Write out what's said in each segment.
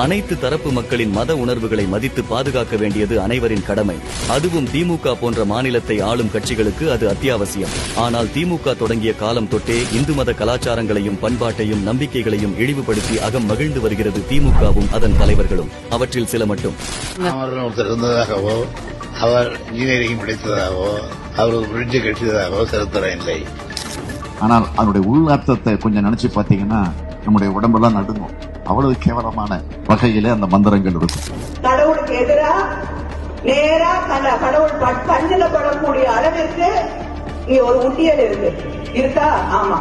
அனைத்து தரப்பு மக்களின் மத உணர்வுகளை மதித்து பாதுகாக்க வேண்டியது அனைவரின் கடமை. அதுவும் திமுக போன்ற மாநிலத்தை ஆளும் கட்சிகளுக்கு அது அத்தியாவசியம். ஆனால் திமுக தொடங்கிய காலம் தொட்டே இந்து மத கலாச்சாரங்களையும் பண்பாட்டையும் நம்பிக்கைகளையும் இழிவுபடுத்தி அகம் மகிழ்ந்து வருகிறது திமுகவும் அதன் தலைவர்களும். அவற்றில் சில மட்டும். இருந்ததாகவோ அவர் இன்ஜினியரிங் படித்ததாகவோ அவர் ஒரு பிரிட்ஜ் கட்டியதாகவோ சரித்திரம் இல்லை. ஆனால் அதனுடைய உள் அர்த்தத்தை கொஞ்சம் நினைச்சு பார்த்தீங்கன்னா நம்முடைய உடம்பெல்லாம் நடுங்கும். அவ்வளவு கேவலமான வகையிலே அந்த மந்திரங்கள் இருக்கும். கடவுளுக்கு எதிரா நேரா கட கடவுள் கண்ணுல படக்கூடிய அளவிற்கு இங்க ஒரு உண்டியல் இருக்கு இருக்கா? ஆமா.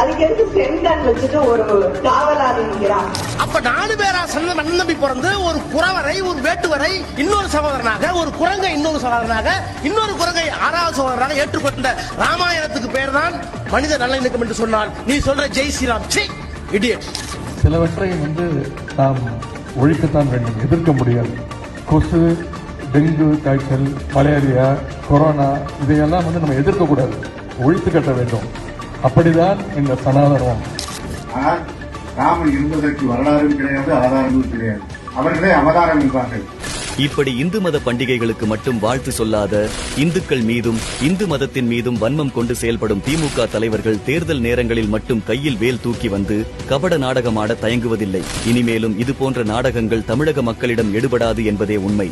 அதுக்கு எதுக்கு செங்கன் வச்சுட்டு ஒரு காவலாளி நிற்கிறான் அப்ப நாலு பேரா சொந்த நம்பி பிறந்து ஒரு குறவரை ஒரு வேட்டுவரை இன்னொரு சகோதரனாக ஒரு குரங்கை இன்னொரு சகோதரனாக இன்னொரு குரங்கை ஆறாவது சகோதரனாக ஏற்றுக்கொண்ட ராமாயணத்துக்கு தான் மனித நல்லிணக்கம் என்று சொன்னால் நீ சொல்ற ஜெய் ஸ்ரீராம். சி இடியட் சிலவற்றை வந்து நாம் ஒழிக்கத்தான் வேண்டும் எதிர்க்க முடியாது. கொசு டெங்கு காய்ச்சல் மலேரியா கொரோனா இதையெல்லாம் வந்து நம்ம எதிர்க்கக்கூடாது. ஒழித்து கட்ட வேண்டும். அப்படிதான் இந்த சனாதனம். ஆனால் ராமன் இருந்ததற்கு வரலாறும் கிடையாது ஆதாரமும் கிடையாது. அவர்களே அவதாரம் என்பார்கள். இப்படி இந்து மத பண்டிகைகளுக்கு மட்டும் வாழ்த்து சொல்லாத இந்துக்கள் மீதும் இந்து மதத்தின் மீதும் வன்மம் கொண்டு செயல்படும் திமுக தலைவர்கள் தேர்தல் நேரங்களில் மட்டும் கையில் வேல் தூக்கி வந்து கபட நாடகமாட தயங்குவதில்லை. இனிமேலும் இதுபோன்ற நாடகங்கள் தமிழக மக்களிடம் எடுபடாது என்பதே உண்மை.